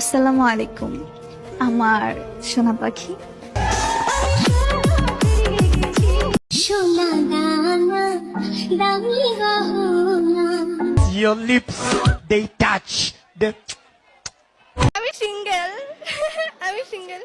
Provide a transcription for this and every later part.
আসসালামু আলাইকুম আমার সোনা পাখি। Your lips, they touch the. আমি সিঙ্গেল আমি single.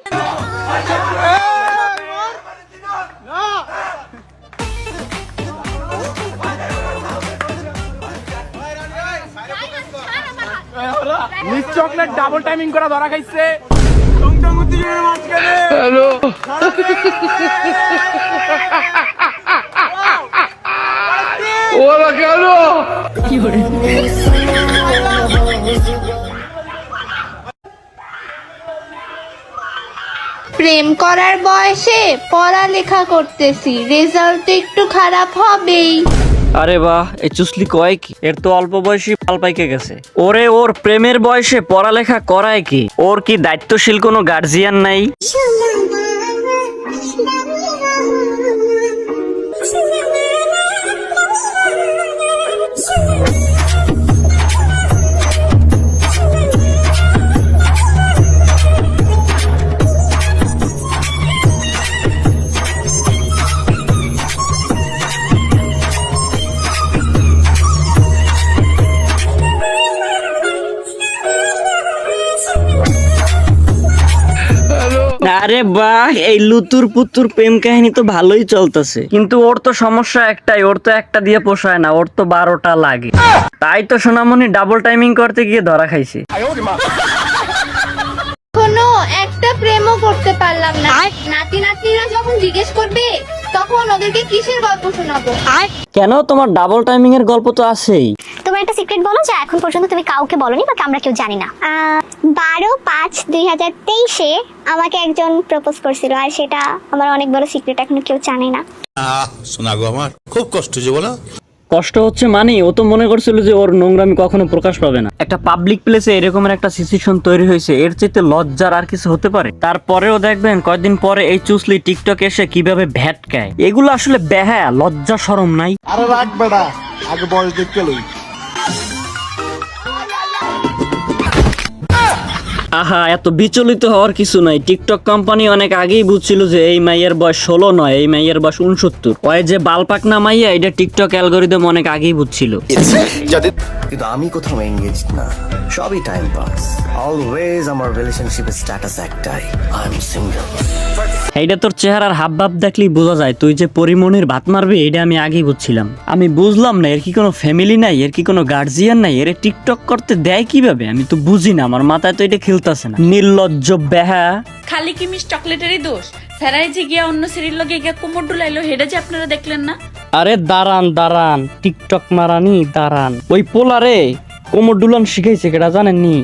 Miss chocolate double timing করা ধরা খাইছে। প্রেম করার বয়সে পড়ালেখা করতেছি রেজাল্ট একটু খারাপ হবেই। আরে বাহ, এই চুসলি কয় কি? এর তো অল্প বয়সী পাল পাইকে গেছে। ওরে, ওর প্রেমের বয়সে পড়ালেখা করায় কি? ওর কি দায়িত্বশীল কোনো গার্জিয়ান নাই? আরে বাহ এই লুতুর পুতুর প্রেম কাহিনী তো ভালোই চলতেছে। কিন্তু ওর তো সমস্যা একটাই ওর তো একটা দিয়ে পোষায় না ওর তো বারোটা লাগে। তাই তো সোনামণি ডাবল টাইমিং করতে গিয়ে ধরা খাইছে। কোনো একটা প্রেমও করতে পারলাম না। নাতি নাতনিরা যখন জিজ্ঞেস করবে তখন ওদেরকে কিসের গল্প শোনাবো? কেন? তোমার ডাবল টাইমিং এর গল্প তো আছেই। তোমার একটা সিক্রেট বলো যা এখন পর্যন্ত তুমি কাউকে বলনি বা আমরা কেউ জানি না। বারো পাঁচ দুই হাজার তেইশে আমাকে একজন প্রপোজ করছিল আর সেটা আমার অনেক বড় সিক্রেট এখনও কেউ জানে না। শোনা গো আমার খুব কষ্ট যে বলো। কষ্ট হচ্ছে মানে ও তো মনে করছিল যে ওর নোংরামি কখনো প্রকাশ পাবে না। একটা পাবলিক প্লেসে এরকমের একটা সিচুয়েশন তৈরি হয়েছে এর চাইতে লজ্জার আর কিছু হতে পারে? তারপরেও দেখবেন কয়দিন পরে এই চুসলি টিকটক এসে কীভাবে ভ্যাট ভ্যাটকায় এগুলো আসলে বেহায়া লজ্জা সরম নাই। আরে রাখ বেটা আগে বয়স দেখতে লই। আহা, এত বিচলিত হওয়ার কিছু নাই। টিকটক কোম্পানি অনেক আগেই বুঝছিল যে এই মাইয়ের বয়স ষোলো নয়, এই মাইয়ের বয়স উনসত্তর ওই যে বালপাক না মাইয়া, এটা টিকটক অ্যালগোরিদম অনেক আগেই বুঝছিল। কিন্তু আমি কোথাও এঙ্গেজ না। সবই টাইম পাস অলওয়েজ আমার রিলেশনশিপের স্ট্যাটাস একটাই। আই এম সিঙ্গেল এইটা তোর চেহারার হাব ভাব দেখলেই বোঝা যায়। তুই যে পরিমণির ভাত মারবি এটা আমি আগেই বুঝছিলাম। আমি বুঝলাম না এর কি কোনো ফ্যামিলি নাই এর কি কোনো গার্জিয়ান নাই এর টিকটক করতে দেয় কীভাবে? আমি তো বুঝি না আমার মাথায় তো এটা খেলতেছে না। নির্লজ্জ বেহা। খালি কি মিস চকলেটেরই দোষ? ফেরাই যে গিয়া অন্য সিরির লগে গিয়া কোমর ডুলাইলো হেডে যে আপনারা দেখলেন না? আরে দাঁড়ান দাঁড়ান টিকটক মারানি দাঁড়ান। ওই পোলারে কোমর ডুলান শিখাইছে কেটা জানেননি?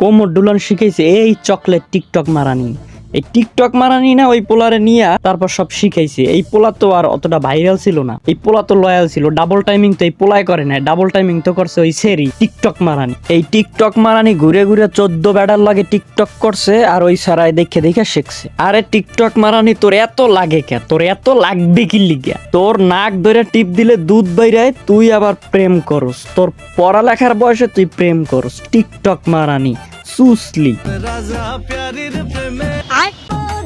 কোমর ডুলান শিখাইছে এই চকলেট টিকটক মারানি। এই টিকটক মারানি না, ওই পোলারে নিয়া তারপর সব শিখাইছে। এই পোলা তো আর অতটা ভাইরাল ছিল না। এই পোলা তো লয়াল ছিল। ডাবল টাইমিং তো এই পোলাই করে না ডাবল টাইমিং তো করছে ওই সেরি, টিকটক মারানি। এই টিকটক মারানি ঘুরে ঘুরে চোদ্দ বেড়ার লাগে টিকটক করছে আর ওই সারাই দেখে দেখে শিখছে। আরে টিকটক মারানি, তোর এত লাগে কে? তোর এত লাগবে কি লিগা? তোর নাক ধরে টিপ দিলে দুধ বাইরায়, তুই আবার প্রেম করস। তোর পড়ালেখার বয়সে তুই প্রেম করস। টিকটক মারানি। সুসলি।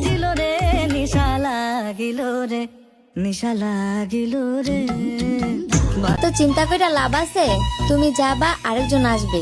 দিল রে নিশা লাগিল রে নিশা লাগিল রে। তো চিন্তা করে লাভ আছে? তুমি যাবা আরেকজন আসবে।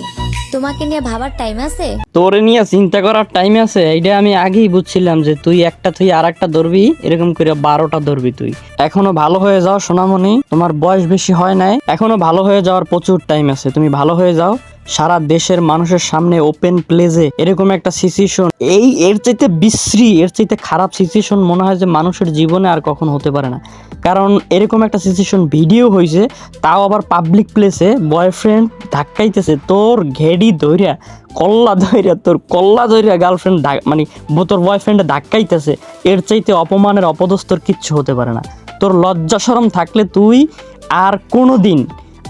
তোমাকে নিয়ে ভাবার টাইম আছে? তোরে নিয়ে চিন্তা করার টাইম আছে। এইটা আমি আগেই বুঝছিলাম যে তুই একটা তুই আর একটা ধরবি এরকম করে বারোটা ধরবি তুই। এখনও ভালো হয়ে যাও, সোনামণি। তোমার বয়স বেশি হয় নাই। এখনও ভালো হয়ে যাওয়ার প্রচুর টাইম আছে। তুমি ভালো হয়ে যাও। সারা দেশের মানুষের সামনে ওপেন প্লেসে এরকম একটা সিচুয়েশন এই এর চাইতে বিশ্রী, এর চাইতে খারাপ সিচুয়েশন মনে হয় যে মানুষের জীবনে আর কখনো হতে পারে না। কারণ এরকম একটা সিচুয়েশন ভিডিও হয়েছে তাও আবার পাবলিক প্লেসে বয়ফ্রেন্ড ধাক্কাইতেছে, তোর ঘেডি ধইরা। কল্লা ধইরা, তোর কল্লা ধইরা গার্লফ্রেন্ড মানে তোর বয়ফ্রেন্ডে ধাক্কাইতেছে, এর চাইতে অপমানের অপদস্তর কিচ্ছু হতে পারে না। তোর লজ্জা শরম থাকলে তুই আর কোনো দিন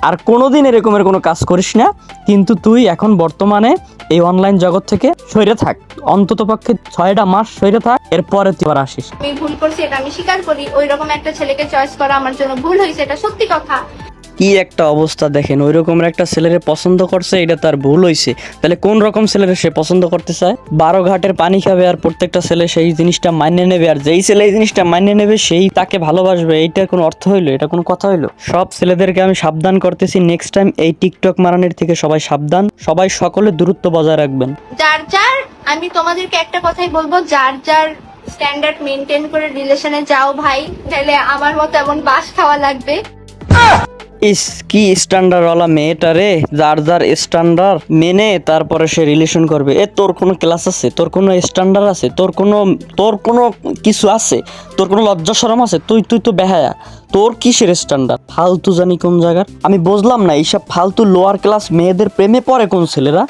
আর কোনোদিন এরকমের কোনো কাজ করিস না। কিন্তু তুই এখন বর্তমানে এই অনলাইন জগৎ থেকে সরে থাক। অন্তত পক্ষে ছয়টা মাস সরে থাক, এরপরে তুই আবার আসিস। আমি ভুল করছি, এটা আমি স্বীকার করি। ওই রকম একটা ছেলেকে চয়েস করা আমার জন্য ভুল হয়েছে, এটা সত্যি কথা। কি একটা অবস্থা দেখেন ওই রকমের একটা ছেলেরে পছন্দ করছে, এটা তার ভুল হইছে। তাহলে কোন রকম ছেলেরে সে পছন্দ করতে চায় বারো ঘাটের পানি খাবে আর প্রত্যেকটা ছেলে সেই জিনিসটা মান্য নেবে, আর যেই ছেলে এই জিনিসটা মান্য নেবে, সেই তাকে ভালোবাসবে। এইটার কোনো অর্থ হইল? এটা কোনো কথা হইল? সব ছেলেদেরকে আমি সাবধান করতেছি নেক্সট টাইম এই টিকটক মারানের থেকে সবাই সাবধান, সবাই সকলে দূরত্ব বজায় রাখবেন। যার যার, আমি তোমাদেরকে একটা কথাই বলব, যার যার স্ট্যান্ডার্ড মেনটেন করে রিলেশনে যাও ভাই, তাহলে আমার মতো এমন বাস খাওয়া লাগবে। ইস, কি স্ট্যান্ডার্ডওয়ালা মেয়েটা রে? যার যার স্ট্যান্ডার্ড মেনে তারপরে সে রিলেশন করবে। এ, তোর কোনো ক্লাস আছে? তোর কোনো স্ট্যান্ডার্ড আছে? তোর কোনো তোর কোনো কিছু আছে? তোর কোনো লজ্জা সরম আছে? তুই তুই তো বেহায়া। তোর কিসের স্ট্যান্ডার্ড ফালতু জানি কোন জায়গার? আমি বুঝলাম না, এইসব ফালতু লোয়ার ক্লাস মেয়েদের প্রেমে পড়ে কোন ছেলেরা?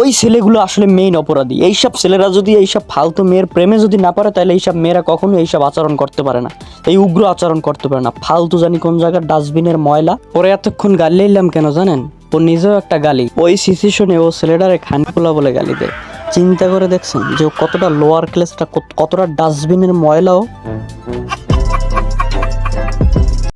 ওই ছেলেগুলো আসলে মেইন অপরাধী। এইসব ছেলেরা যদি এইসব ফালতু মেয়ের প্রেমে যদি না পারে তাহলে এইসব মেয়েরা কখনো এইসব আচরণ করতে পারে না। এই উগ্র আচরণ করতে পারে না। ফালতু জানি কোন জায়গার ডাস্টবিনের ময়লা। পরে এতক্ষণ গালি এলাম কেন জানেন? ও নিজেও একটা গালি। ওই সিচুয়েশনে ও ছেলেটারে খানকুলা বলে গালি দেয়। চিন্তা করে দেখছেন যে কতটা লোয়ার ক্লাসটা কতটা ডাস্টবিনের ময়লাও